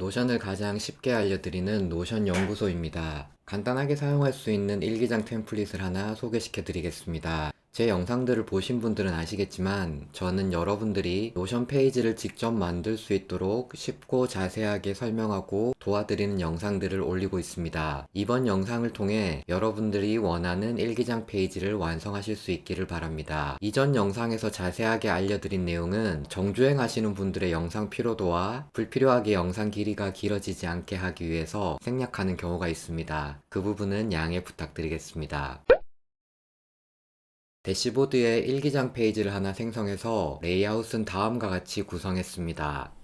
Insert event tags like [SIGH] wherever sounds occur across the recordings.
노션을 가장 쉽게 알려드리는 노션 연구소입니다. 간단하게 사용할 수 있는 일기장 템플릿을 하나 소개시켜 드리겠습니다. 제 영상들을 보신 분들은 아시겠지만 저는 여러분들이 노션 페이지를 직접 만들 수 있도록 쉽고 자세하게 설명하고 도와드리는 영상들을 올리고 있습니다. 이번 영상을 통해 여러분들이 원하는 일기장 페이지를 완성하실 수 있기를 바랍니다. 이전 영상에서 자세하게 알려드린 내용은 정주행 하시는 분들의 영상 피로도와 불필요하게 영상 길이가 길어지지 않게 하기 위해서 생략하는 경우가 있습니다. 그 부분은 양해 부탁드리겠습니다. 대시보드에 일기장 페이지를 하나 생성해서 레이아웃은 다음과 같이 구성했습니다.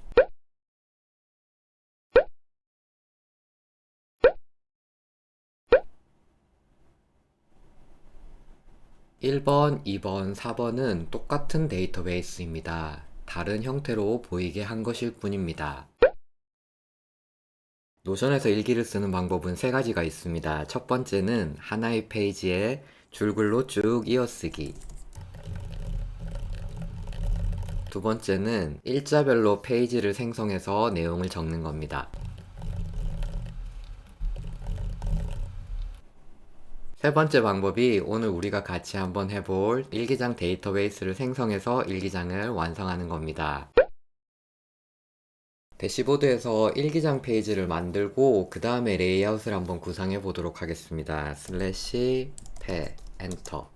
1번, 2번, 4번은 똑같은 데이터베이스입니다. 다른 형태로 보이게 한 것일 뿐입니다. 노션에서 일기를 쓰는 방법은 세 가지가 있습니다. 첫 번째는 하나의 페이지에 줄글로 쭉 이어쓰기. 두 번째는 일자별로 페이지를 생성해서 내용을 적는 겁니다. 세 번째 방법이 오늘 우리가 같이 한번 해볼 일기장 데이터베이스를 생성해서 일기장을 완성하는 겁니다. 대시보드에서 일기장 페이지를 만들고 그 다음에 레이아웃을 한번 구성해 보도록 하겠습니다. 슬래시 패 엔터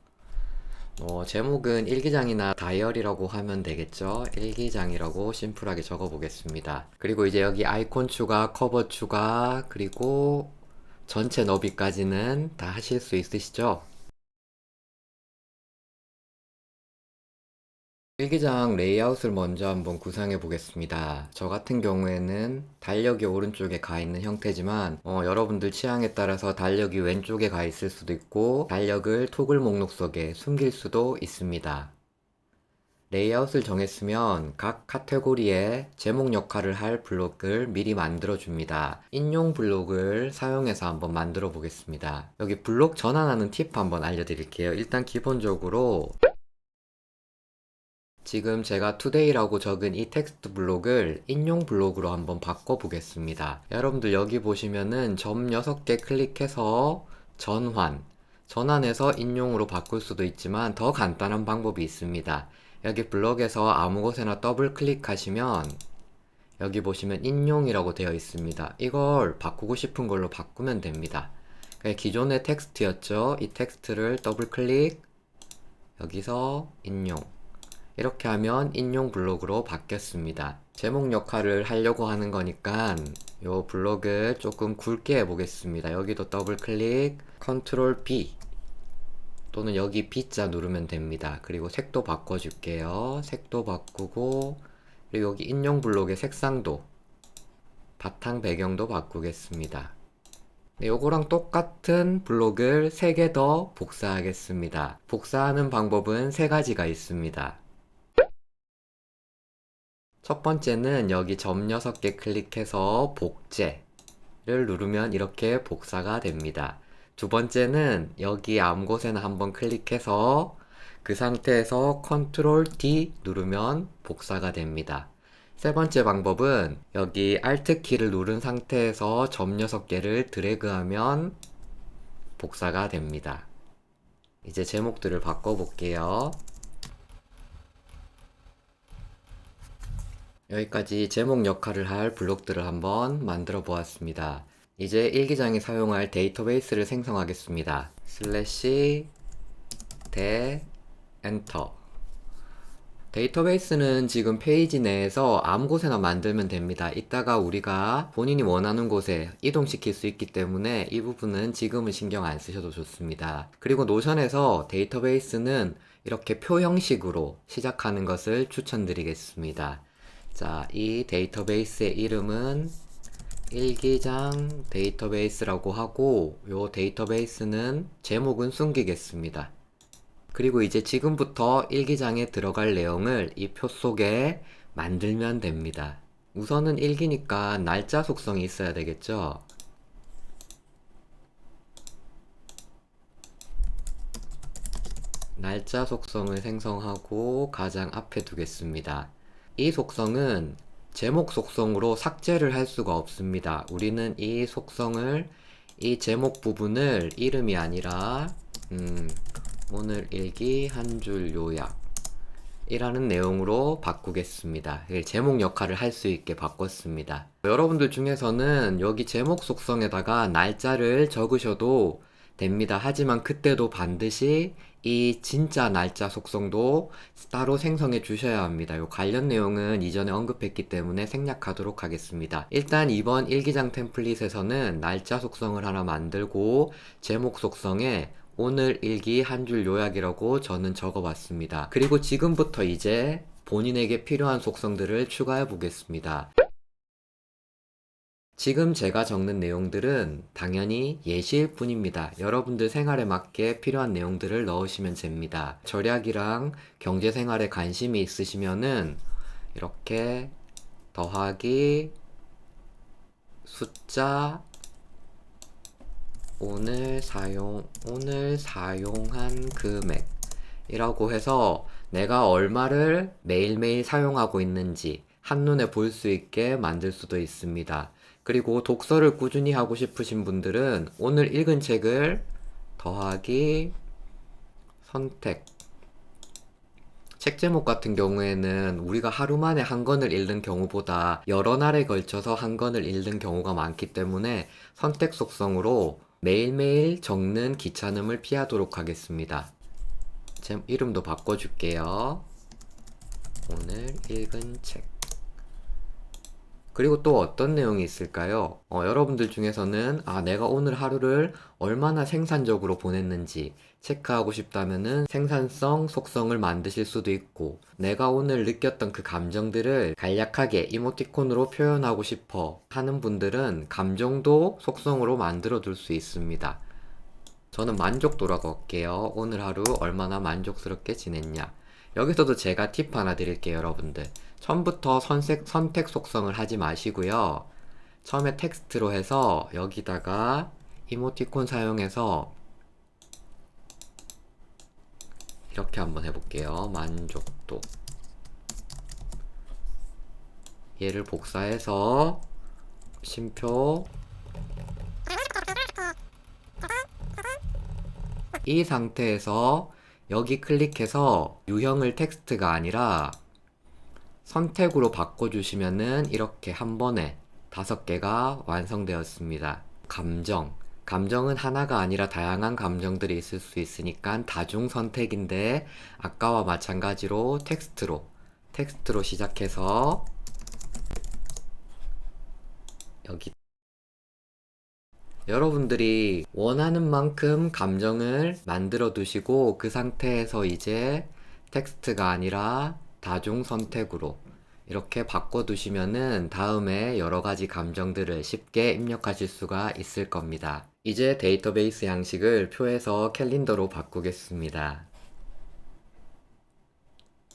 어, 제목은 일기장이나 다이어리라고 하면 되겠죠. 일기장이라고 심플하게 적어 보겠습니다. 그리고 이제 여기 아이콘 추가, 커버 추가, 그리고 전체 너비까지는 다 하실 수 있으시죠? 일기장 레이아웃을 먼저 한번 구성해 보겠습니다. 저 같은 경우에는 달력이 오른쪽에 가 있는 형태지만 어, 여러분들 취향에 따라서 달력이 왼쪽에 가 있을 수도 있고 달력을 토글 목록 속에 숨길 수도 있습니다. 레이아웃을 정했으면 각 카테고리에 제목 역할을 할 블록을 미리 만들어 줍니다. 인용 블록을 사용해서 한번 만들어 보겠습니다. 여기 블록 전환하는 팁 한번 알려드릴게요. 일단 기본적으로 지금 제가 today라고 적은 이 텍스트 블록을 인용 블록으로 한번 바꿔 보겠습니다. 여러분들 여기 보시면은 점 6개 클릭해서 전환, 전환해서 인용으로 바꿀 수도 있지만 더 간단한 방법이 있습니다. 여기 블록에서 아무 곳에나 더블 클릭하시면 여기 보시면 인용이라고 되어 있습니다. 이걸 바꾸고 싶은 걸로 바꾸면 됩니다. 기존의 텍스트였죠. 이 텍스트를 더블 클릭 여기서 인용 이렇게 하면 인용 블록으로 바뀌었습니다. 제목 역할을 하려고 하는 거니까 이 블록을 조금 굵게 해보겠습니다. 여기도 더블 클릭, 컨트롤 B 또는 여기 B자 누르면 됩니다. 그리고 색도 바꿔줄게요. 색도 바꾸고 그리고 여기 인용 블록의 색상도 바탕 배경도 바꾸겠습니다. 네, 요거랑 똑같은 블록을 3개 더 복사하겠습니다. 복사하는 방법은 세 가지가 있습니다. 첫 번째는 여기 점 6개 클릭해서 복제를 누르면 이렇게 복사가 됩니다. 두 번째는 여기 아무 곳에나 한번 클릭해서 그 상태에서 컨트롤 D 누르면 복사가 됩니다. 세 번째 방법은 여기 Alt 키를 누른 상태에서 점 6개를 드래그하면 복사가 됩니다. 이제 제목들을 바꿔볼게요. 여기까지 제목 역할을 할 블록들을 한번 만들어 보았습니다. 이제 일기장이 사용할 데이터베이스를 생성하겠습니다. 슬래시 대 엔터 데이터베이스는 지금 페이지 내에서 아무 곳에나 만들면 됩니다. 이따가 우리가 본인이 원하는 곳에 이동시킬 수 있기 때문에 이 부분은 지금은 신경 안 쓰셔도 좋습니다. 그리고 노션에서 데이터베이스는 이렇게 표 형식으로 시작하는 것을 추천드리겠습니다. 자, 이 데이터베이스의 이름은 일기장 데이터베이스라고 하고 요 데이터베이스는 제목은 숨기겠습니다. 그리고 이제 지금부터 일기장에 들어갈 내용을 이 표 속에 만들면 됩니다. 우선은 일기니까 날짜 속성이 있어야 되겠죠? 날짜 속성을 생성하고 가장 앞에 두겠습니다. 이 속성은 제목 속성으로 삭제를 할 수가 없습니다. 우리는 이 속성을 이 제목 부분을 이름이 아니라 음, 오늘 일기 한 줄 요약 이라는 내용으로 바꾸겠습니다. 예, 제목 역할을 할 수 있게 바꿨습니다. 여러분들 중에서는 여기 제목 속성에다가 날짜를 적으셔도 됩니다. 하지만 그때도 반드시 이 진짜 날짜 속성도 따로 생성해 주셔야 합니다. 요 관련 내용은 이전에 언급했기 때문에 생략하도록 하겠습니다. 일단 이번 일기장 템플릿에서는 날짜 속성을 하나 만들고 제목 속성에 오늘 일기 한 줄 요약이라고 저는 적어봤습니다. 그리고 지금부터 이제 본인에게 필요한 속성들을 추가해 보겠습니다. 지금 제가 적는 내용들은 당연히 예시일 뿐입니다. 여러분들 생활에 맞게 필요한 내용들을 넣으시면 됩니다. 절약이랑 경제 생활에 관심이 있으시면은 이렇게 더하기 숫자 오늘 사용 오늘 사용한 금액 이라고 해서 내가 얼마를 매일매일 사용하고 있는지 한눈에 볼 수 있게 만들 수도 있습니다. 그리고 독서를 꾸준히 하고 싶으신 분들은 오늘 읽은 책을 더하기 선택. 책 제목 같은 경우에는 우리가 하루 만에 한 권을 읽는 경우보다 여러 날에 걸쳐서 한 권을 읽는 경우가 많기 때문에 선택 속성으로 매일매일 적는 귀찮음을 피하도록 하겠습니다. 제 이름도 바꿔줄게요. 오늘 읽은 책. 그리고 또 어떤 내용이 있을까요? 어, 여러분들 중에서는 아, 내가 오늘 하루를 얼마나 생산적으로 보냈는지 체크하고 싶다면은 생산성 속성을 만드실 수도 있고 내가 오늘 느꼈던 그 감정들을 간략하게 이모티콘으로 표현하고 싶어 하는 분들은 감정도 속성으로 만들어 둘 수 있습니다. 저는 만족도라고 할게요. 오늘 하루 얼마나 만족스럽게 지냈냐. 여기서도 제가 팁 하나 드릴게요, 여러분들. 처음부터 선색, 선택 속성을 하지 마시고요. 처음에 텍스트로 해서 여기다가 이모티콘 사용해서 이렇게 한번 해볼게요. 만족도. 얘를 복사해서 심표 이 상태에서 여기 클릭해서 유형을 텍스트가 아니라 선택으로 바꿔주시면은 이렇게 한 번에 다섯 개가 완성되었습니다. 감정. 감정은 하나가 아니라 다양한 감정들이 있을 수 있으니까 다중 선택인데 아까와 마찬가지로 텍스트로 텍스트로 시작해서 여기 여러분들이 원하는 만큼 감정을 만들어 두시고 그 상태에서 이제 텍스트가 아니라 다중 선택으로 이렇게 바꿔 두시면은 다음에 여러 가지 감정들을 쉽게 입력하실 수가 있을 겁니다. 이제 데이터베이스 양식을 표에서 캘린더로 바꾸겠습니다.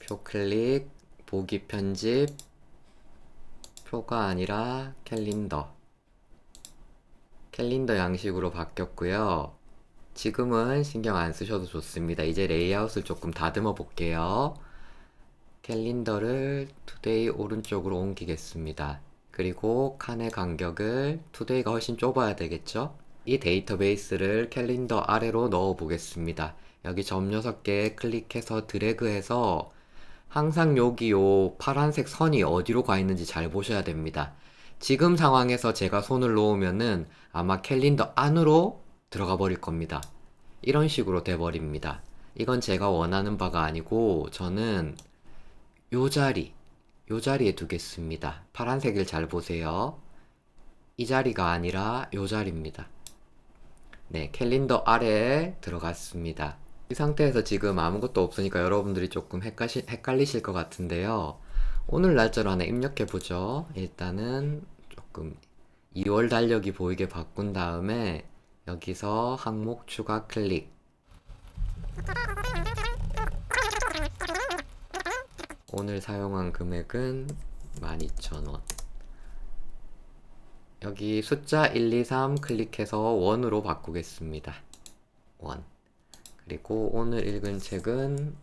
표 클릭, 보기 편집, 표가 아니라 캘린더. 캘린더 양식으로 바뀌었고요. 지금은 신경 안 쓰셔도 좋습니다. 이제 레이아웃을 조금 다듬어 볼게요. 캘린더를 투데이 오른쪽으로 옮기겠습니다. 그리고 칸의 간격을 투데이가 훨씬 좁아야 되겠죠? 이 데이터베이스를 캘린더 아래로 넣어 보겠습니다. 여기 점 6개 클릭해서 드래그해서 항상 여기 요 파란색 선이 어디로 가 있는지 잘 보셔야 됩니다. 지금 상황에서 제가 손을 놓으면은 아마 캘린더 안으로 들어가 버릴 겁니다. 이런 식으로 돼 버립니다. 이건 제가 원하는 바가 아니고 저는 요 자리, 요 자리에 두겠습니다. 파란색을 잘 보세요. 이 자리가 아니라 요 자리입니다. 네, 캘린더 아래에 들어갔습니다. 이 상태에서 지금 아무것도 없으니까 여러분들이 조금 헷갈리, 헷갈리실 것 같은데요. 오늘 날짜로 하나 입력해 보죠. 일단은 조금 2월 달력이 보이게 바꾼 다음에 여기서 항목 추가 클릭. 오늘 사용한 금액은 12,000원. 여기 숫자 1, 2, 3 클릭해서 원으로 바꾸겠습니다. 원. 그리고 오늘 읽은 책은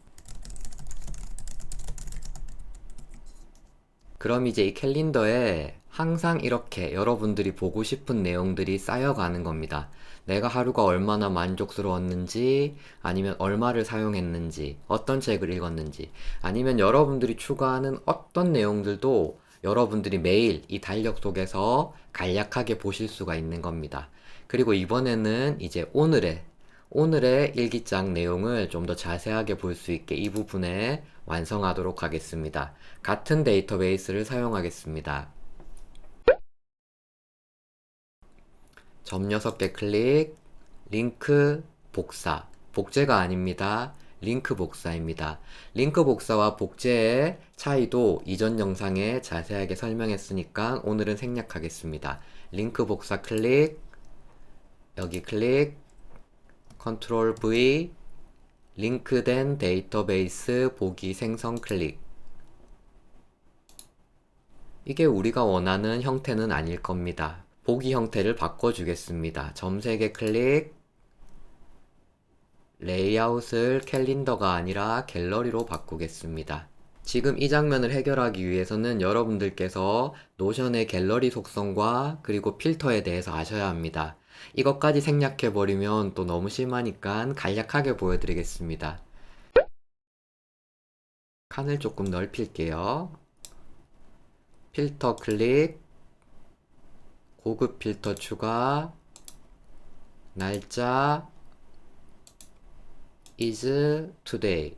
그럼 이제 이 캘린더에 항상 이렇게 여러분들이 보고 싶은 내용들이 쌓여가는 겁니다. 내가 하루가 얼마나 만족스러웠는지, 아니면 얼마를 사용했는지, 어떤 책을 읽었는지, 아니면 여러분들이 추가하는 어떤 내용들도 여러분들이 매일 이 달력 속에서 간략하게 보실 수가 있는 겁니다. 그리고 이번에는 이제 오늘의 오늘의 일기장 내용을 좀 더 자세하게 볼 수 있게 이 부분에 완성하도록 하겠습니다. 같은 데이터베이스를 사용하겠습니다. 점 6개 클릭, 링크 복사. 복제가 아닙니다. 링크 복사입니다. 링크 복사와 복제의 차이도 이전 영상에 자세하게 설명했으니까 오늘은 생략하겠습니다. 링크 복사 클릭, 여기 클릭, 컨트롤 V, 링크된 데이터베이스 보기 생성 클릭. 이게 우리가 원하는 형태는 아닐 겁니다. 보기 형태를 바꿔주겠습니다. 점 3개 클릭, 레이아웃을 캘린더가 아니라 갤러리로 바꾸겠습니다. 지금 이 장면을 해결하기 위해서는 여러분들께서 노션의 갤러리 속성과 그리고 필터에 대해서 아셔야 합니다. 이것까지 생략해버리면 또 너무 심하니까 간략하게 보여드리겠습니다. 칸을 조금 넓힐게요. 필터 클릭, 고급 필터 추가, 날짜, is today.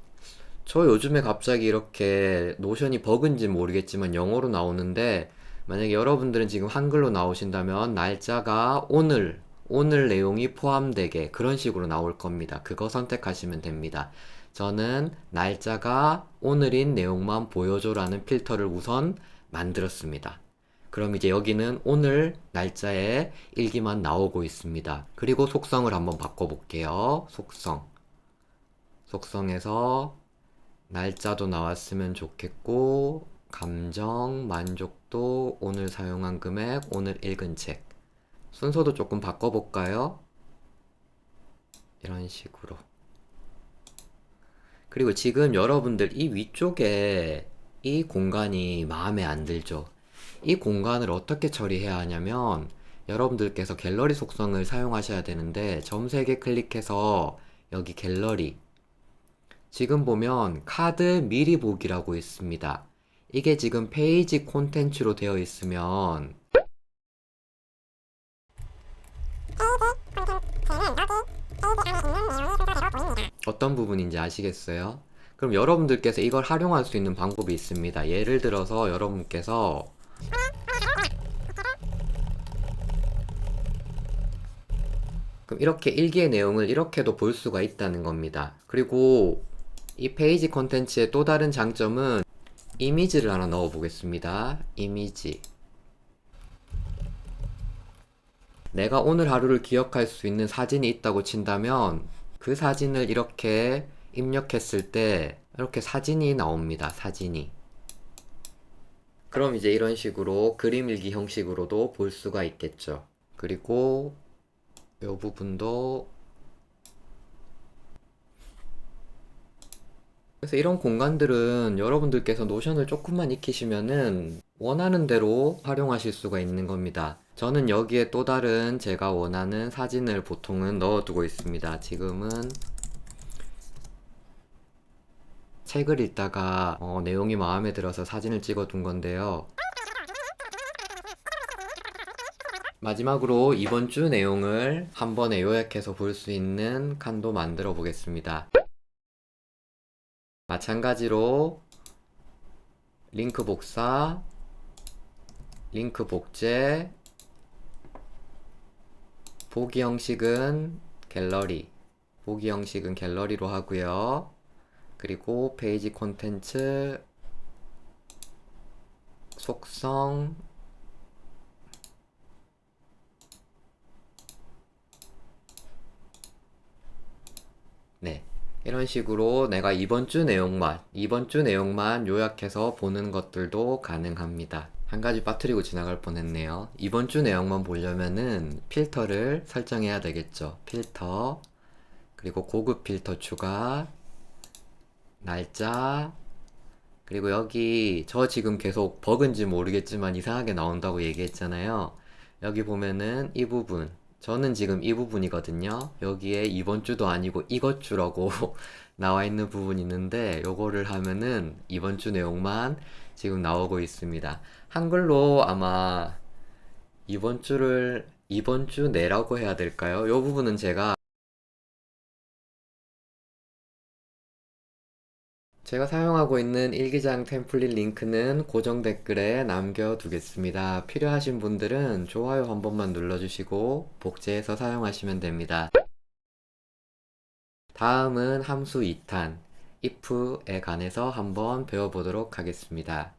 저 요즘에 갑자기 이렇게 노션이 버그인지 모르겠지만 영어로 나오는데 만약에 여러분들은 지금 한글로 나오신다면 날짜가 오늘, 오늘 내용이 포함되게 그런 식으로 나올 겁니다. 그거 선택하시면 됩니다. 저는 날짜가 오늘인 내용만 보여줘라는 필터를 우선 만들었습니다. 그럼 이제 여기는 오늘 날짜의 일기만 나오고 있습니다. 그리고 속성을 한번 바꿔볼게요. 속성. 속성에서 날짜도 나왔으면 좋겠고, 감정, 만족도, 오늘 사용한 금액, 오늘 읽은 책. 순서도 조금 바꿔볼까요? 이런 식으로. 그리고 지금 여러분들 이 위쪽에 이 공간이 마음에 안 들죠? 이 공간을 어떻게 처리해야 하냐면, 여러분들께서 갤러리 속성을 사용하셔야 되는데, 점 3개 클릭해서 여기 갤러리, 지금 보면 카드 미리 보기라고 있습니다. 이게 지금 페이지 콘텐츠로 되어 있으면 어떤 부분인지 아시겠어요? 그럼 여러분들께서 이걸 활용할 수 있는 방법이 있습니다. 예를 들어서 여러분께서 그럼 이렇게 일기의 내용을 이렇게도 볼 수가 있다는 겁니다. 그리고 이 페이지 콘텐츠의 또 다른 장점은 이미지를 하나 넣어 보겠습니다. 이미지. 내가 오늘 하루를 기억할 수 있는 사진이 있다고 친다면 그 사진을 이렇게 입력했을 때 이렇게 사진이 나옵니다. 사진이. 그럼 이제 이런 식으로 그림 일기 형식으로도 볼 수가 있겠죠. 그리고 이 부분도 그래서 이런 공간들은 여러분들께서 노션을 조금만 익히시면은 원하는 대로 활용하실 수가 있는 겁니다. 저는 여기에 또 다른 제가 원하는 사진을 보통은 넣어두고 있습니다. 지금은 책을 읽다가 어, 내용이 마음에 들어서 사진을 찍어 둔 건데요. 마지막으로 이번 주 내용을 한 번에 요약해서 볼 수 있는 칸도 만들어 보겠습니다. 마찬가지로 링크 복사, 링크 복제, 보기 형식은 갤러리, 보기 형식은 갤러리로 하고요. 그리고 페이지 콘텐츠, 속성, 네. 이런 식으로 내가 이번 주 내용만, 이번 주 내용만 요약해서 보는 것들도 가능합니다. 한 가지 빠뜨리고 지나갈 뻔했네요. 이번 주 내용만 보려면은 필터를 설정해야 되겠죠. 필터, 그리고 고급 필터 추가, 날짜, 그리고 여기 저 지금 계속 버그인지 모르겠지만 이상하게 나온다고 얘기했잖아요. 여기 보면은 이 부분. 저는 지금 이 부분이거든요. 여기에 이번 주도 아니고 이것 주라고 [LAUGHS] 나와 있는 부분이 있는데 요거를 하면은 이번 주 내용만 지금 나오고 있습니다. 한글로 아마 이번 주를 이번 주 내라고 해야 될까요? 요 부분은 제가 제가 사용하고 있는 일기장 템플릿 링크는 고정 댓글에 남겨두겠습니다. 필요하신 분들은 좋아요 한 번만 눌러주시고 복제해서 사용하시면 됩니다. 다음은 함수 2탄 if에 관해서 한번 배워보도록 하겠습니다.